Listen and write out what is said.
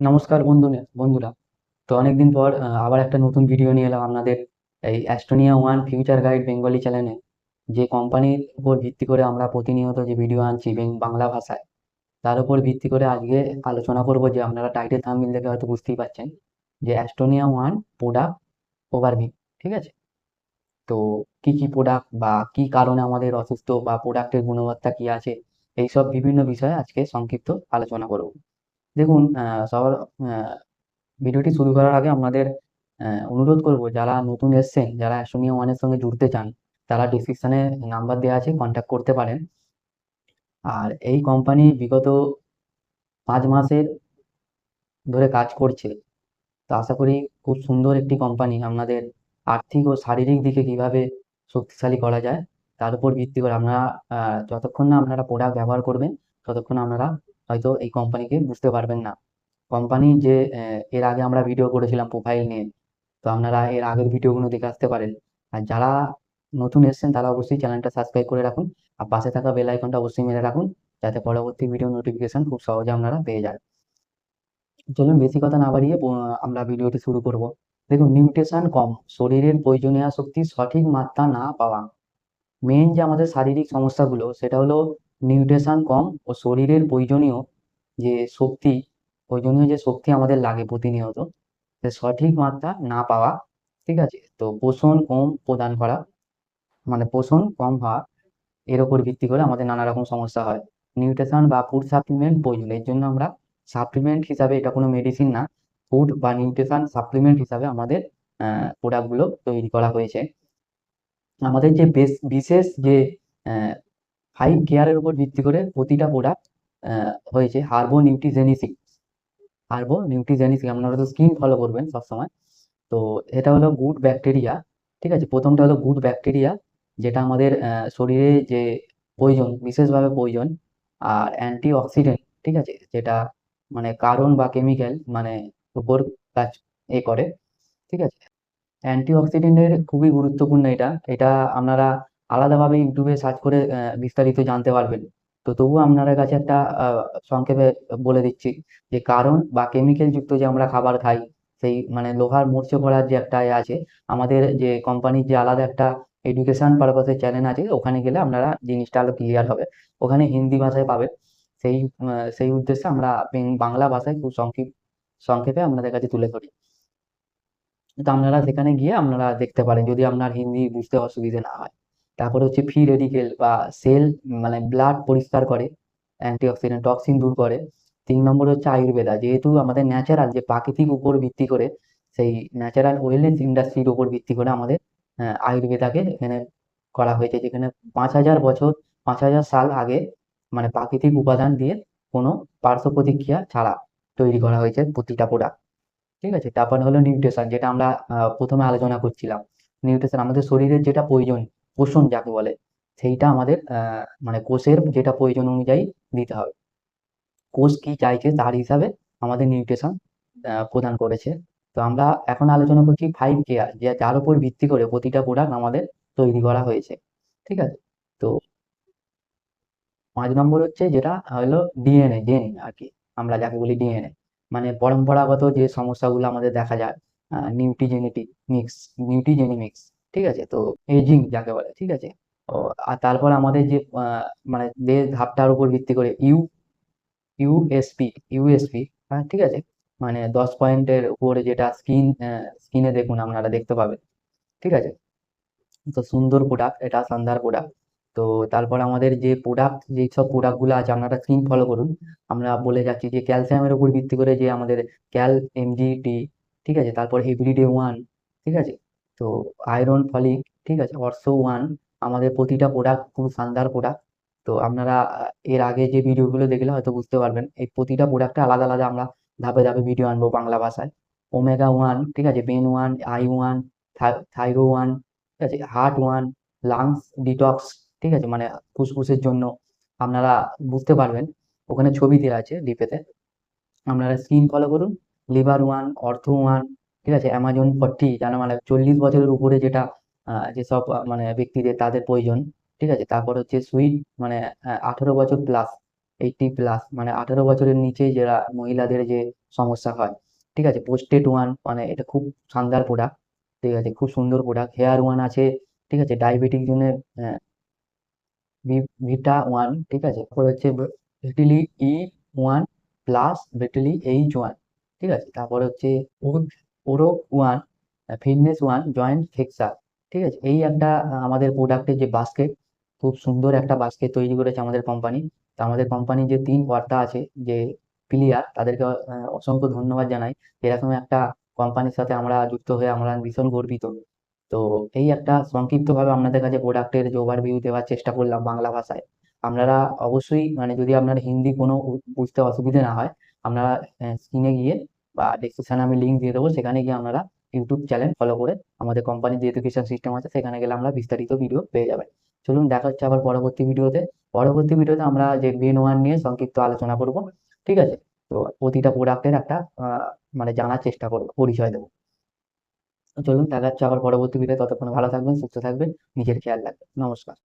নমস্কার বন্ধু বন্ধুরা। তো অনেকদিন পর আবার একটা নতুন ভিডিও নিয়ে এলাম আপনাদের এই Astonia one future guide Bengali চ্যানেলে যে কোম্পানির উপর ভিত্তি করে আমরা প্রতিনিয়ত যে ভিডিও আনছি বাংলা ভাষায়, তার উপর ভিত্তি করে আজকে আলোচনা করব যে আপনারা টাইটেল থাম্বনেল দেখে হয়তো বুঝতেই পারছেন, যে অ্যাস্টোনিয়া ওয়ান প্রোডাক্ট ওভারভিউ ঠিক আছে? তো কি কি প্রোডাক্ট বা কি কারণে আমাদের অসুস্থ বা প্রোডাক্টের গুণবত্তা কি আছে, এইসব বিভিন্ন বিষয়ে আজকে সংক্ষিপ্ত আলোচনা করব। দেখুন সবার ভিডিওটি শুরু করার আগে আপনাদের অনুরোধ করব, যারা নতুন এসেছেন, যারা অ্যাস্ট্রোনিয়া ওয়ানের সঙ্গে জুড়তে চান, তারা ডিসক্রিপশনে নাম্বার দেওয়া আছে কন্ট্যাক্ট করতে পারেন। আর এই কোম্পানি বিগত পাঁচ মাসের ধরে কাজ করছে। তো আশা করি খুব সুন্দর একটি কোম্পানি আপনাদের আর্থিক ও শারীরিক দিকে কীভাবে শক্তিশালী করা যায়, তার উপর ভিত্তি করে আপনারা যতক্ষণ না আপনারা প্রোডাক্ট ব্যবহার করবেন, ততক্ষণ আপনারা হয়তো এই কোম্পানিকে বুঝতে পারবেন না। কোম্পানি যে এর আগে আমরা ভিডিও করেছিলাম প্রোফাইল নিয়ে, তো আপনারা এর আগের ভিডিওগুলো দেখে আসতে পারেন। আর যারা নতুন এসেছেন, তারা অবশ্যই চ্যানেলটা সাবস্ক্রাইব করে রাখুন। আর পাশে থাকা বেল আইকনটা অবশ্যই মেরে রাখুন, যাতে পরবর্তী ভিডিও নোটিফিকেশন খুব সহজে আপনারা পেয়ে যান। চলুন বেশি কথা না বাড়িয়ে আমরা ভিডিওটি শুরু করব। দেখুন নিউট্রিশন কম। শরীরের প্রয়োজনীয় শক্তির সঠিক মাত্রা না পাওয়া। মেন যে আমাদের শারীরিক সমস্যাগুলো, সেটা হলো নিউট্রিশন কম ও শরীরের প্রয়োজনীয় যে শক্তি, প্রয়োজনীয় যে শক্তি আমাদের লাগে প্রতিনিয়ত, সে সঠিক মাত্রা না পাওয়া, ঠিক আছে? তো পোষণ কম প্রদান করা মানে পোষণ কম হওয়া, এর উপর ভিত্তি করে আমাদের নানা রকম সমস্যা হয়। নিউট্রিশন বা ফুড সাপ্লিমেন্ট প্রয়োজন, এর জন্য আমরা সাপ্লিমেন্ট হিসাবে এটা কোনো মেডিসিন না, ফুড বা নিউট্রিশন সাপ্লিমেন্ট হিসাবে আমাদের প্রোডাক্টগুলো তৈরি করা হয়েছে। আমাদের যে বেশ, বিশেষ যে ফাইভ কেয়ারের উপর ভিত্তি করে প্রতিটা প্রোডাক্ট হয়েছে হার্বো নিউট্রিজেনিসিক হার্বো নিউট্রিজেনিসিক আপনারা তো স্কিন ফলো করবেন সবসময়। তো এটা হলো গুড ব্যাকটেরিয়া ঠিক আছে? প্রথমটা হলো গুড ব্যাকটেরিয়া যেটা আমাদের শরীরে যে প্রয়োজন, বিশেষভাবে প্রয়োজন, আর অ্যান্টি অক্সিডেন্ট ঠিক আছে? যেটা মানে কারণ বা কেমিক্যাল মানে উপর কাজ এ করে, ঠিক আছে? অ্যান্টি অক্সিডেন্টের খুবই গুরুত্বপূর্ণ এটা। এটা আপনারা আলাদাভাবে ইউটিউবে সার্চ করে বিস্তারিত জানতে পারবেন। তো তবুও আপনাদের কাছে একটা সংক্ষেপে বলে দিচ্ছি যে কারণ বা কেমিক্যাল যুক্ত যে আমরা খাবার খাই, সেই মানে লোহার মরচে পড়ার যে একটা আছে, আমাদের যে কোম্পানির যে আলাদা একটা এডুকেশন পারপাসের চ্যানেল আছে, ওখানে গেলে আপনারা জিনিসটা আরও ক্লিয়ার হবে। ওখানে হিন্দি ভাষায় পাবেন। সেই সেই উদ্দেশ্যে আমরা বাংলা ভাষায় খুব সংক্ষিপ্ত সংক্ষেপে আপনাদের কাছে তুলে ধরি। তো আপনারা সেখানে গিয়ে আপনারা দেখতে পারেন, যদি আপনার হিন্দি বুঝতে অসুবিধে না হয়। তারপরে হচ্ছে ফ্রি রেডিকেল বা সেল মানে ব্লাড পরিষ্কার করে অ্যান্টিঅক্সিডেন্ট টক্সিন দূর করে। তিন নম্বর হচ্ছে আয়ুর্বেদা। যেহেতু আমাদের ন্যাচারাল যে প্রাকৃতিক উপর ভিত্তি করে, সেই ন্যাচারাল ওয়েলনেস ইন্ডাস্ট্রির উপর ভিত্তি করে আমাদের আয়ুর্বেদাকে এখানে করা হয়েছে। যেখানে পাঁচ হাজার বছর, পাঁচ হাজার সাল আগে মানে প্রাকৃতিক উপাদান দিয়ে কোনো পার্শ্ব প্রতিক্রিয়া ছাড়া তৈরি করা হয়েছে প্রতিটা প্রোডাক্ট ঠিক আছে? তারপর হলো নিউট্রিশন যেটা আমরা প্রথমে আলোচনা করছিলাম। নিউট্রিশন আমাদের শরীরের যেটা প্রয়োজন পোষণ যাকে বলে, সেইটা আমাদের মানে কোষের যেটা প্রয়োজন অনুযায়ী দিতে হবে। কোষ কি চাইছে তার হিসাবে আমাদের নিউট্রিশন প্রদান করেছে। তো আমরা এখন আলোচনা করছি ফাইভ কেয়ার যে যার উপর ভিত্তি করে প্রতিটা প্রোডাক্ট আমাদের তৈরি করা হয়েছে। ঠিক আছে? তো পাঁচ নম্বর হচ্ছে যেটা হলো ডিএনএ জেন আর কি, আমরা যাকে বলি ডিএনএ মানে পরম্পরাগত যে সমস্যাগুলো আমাদের দেখা যায় নিউট্রিজেনেটিক মিক্স, নিউট্রিজেনিমিক্স। ঠিক আছে? তো এজিং যাকে বলে, ঠিক আছে? আর তারপর আমাদের যে মানে যে ধাপটার উপর ভিত্তি করে ইউ ইউএসপি ইউএসপি হ্যাঁ ঠিক আছে? মানে দশ পয়েন্টের উপরে যেটা স্কিন স্কিনে দেখুন আপনারা দেখতে পাবেন, ঠিক আছে? তো সুন্দর প্রোডাক্ট এটা শানদার প্রোডাক্ট তো তারপর আমাদের যে প্রোডাক্ট যেই সব প্রোডাক্টগুলো আছে, আপনারা স্ক্রিন ফলো করুন। আমরা বলে যাচ্ছি যে ক্যালসিয়ামের উপর ভিত্তি করে যে আমাদের ক্যাল এমজিটি ঠিক আছে? তারপর এভরিডে ওয়ান ঠিক আছে? তো আয়রন ফলিক ঠিক আছে? অর্সো ওয়ান আমাদের প্রতিটা প্রোডাক্ট খুব শানদার প্রোডাক্ট তো আপনারা এর আগে যে ভিডিওগুলো দেখলে হয়তো বুঝতে পারবেন, এই প্রতিটা প্রোডাক্টে আলাদা আলাদা আমরা ধাপে ধাপে ভিডিও আনব বাংলা ভাষায়। ওমেগা ওয়ান ঠিক আছে? Ben one eye one thyro one ঠিক আছে? হার্ট ওয়ান লাংস ডিটক্স ঠিক আছে? মানে ফুসফুসের জন্য আপনারা বুঝতে পারবেন। ওখানে ছবি দেওয়া আছে ডিপেতে আপনারা স্ক্রিন ফলো করুন। লিভার ওয়ান অর্থ ওয়ান ঠিক আছে? অ্যামাজন ফর্টি যারা মানে চল্লিশ বছরের উপরে যেটা যেসব মানে ব্যক্তিদের তাদের প্রয়োজন, ঠিক আছে? তারপর হচ্ছে সুইট মানে আঠারো বছর প্লাস এইটি প্লাস মানে আঠারো বছরের নিচে যারা মহিলাদের যে সমস্যা হয়, ঠিক আছে? পোস্টেড ওয়ান মানে এটা খুব শানদার প্রোডাক্ট ঠিক আছে? খুব সুন্দর প্রোডাক্ট হেয়ার ওয়ান আছে, ঠিক আছে? ডায়াবেটিক জন্য ভিটা ওয়ান ঠিক আছে? তারপর হচ্ছে ভিটিলি E one plus ভিটিলি H one ঠিক আছে? তারপর হচ্ছে ওরো one fitness one joint flexer ঠিক আছে? এই একটা আমাদের প্রোডাক্টের যে বাস্কেট খুব সুন্দর একটা বাস্কেট তৈরি করেছে আমাদের কোম্পানি তো আমাদের কোম্পানির যে তিন কর্তা আছে, যে প্লেয়ার তাদেরকে অসংখ্য ধন্যবাদ জানাই। এরকম একটা কোম্পানির সাথে আমরা যুক্ত হয়ে আমরা ভীষণ গর্বিত। তো এই একটা সংক্ষিপ্তভাবে আপনাদের কাছে প্রোডাক্টের যে ওভারভিউ দেওয়ার চেষ্টা করলাম বাংলা ভাষায়। আপনারা অবশ্যই মানে যদি আপনার হিন্দি কোনো বুঝতে অসুবিধা না হয়, আপনারা স্ক্রিনে গিয়ে বা ডেসক্রিপশনে আমি লিঙ্ক দিয়ে দেবো, সেখানে গিয়ে আপনারা ইউটিউব চ্যানেল ফলো করে আমাদের কোম্পানির যে এডুকেশন সিস্টেম আছে, সেখানে গেলে আমরা বিস্তারিত ভিডিও পেয়ে যাবেন। চলুন দেখা হচ্ছে আবার পরবর্তী ভিডিওতে পরবর্তী ভিডিওতে আমরা যে বিন ওয়ান নিয়ে সংক্ষিপ্ত আলোচনা করব, ঠিক আছে? তো প্রতিটা প্রোডাক্টের একটা মানে জানার চেষ্টা করব, পরিচয় দেবো। চলুন দেখা হচ্ছে আবার পরবর্তী ভিডিও ততক্ষণ ভালো থাকবেন, সুস্থ থাকবেন, নিজের খেয়াল রাখবেন। নমস্কার।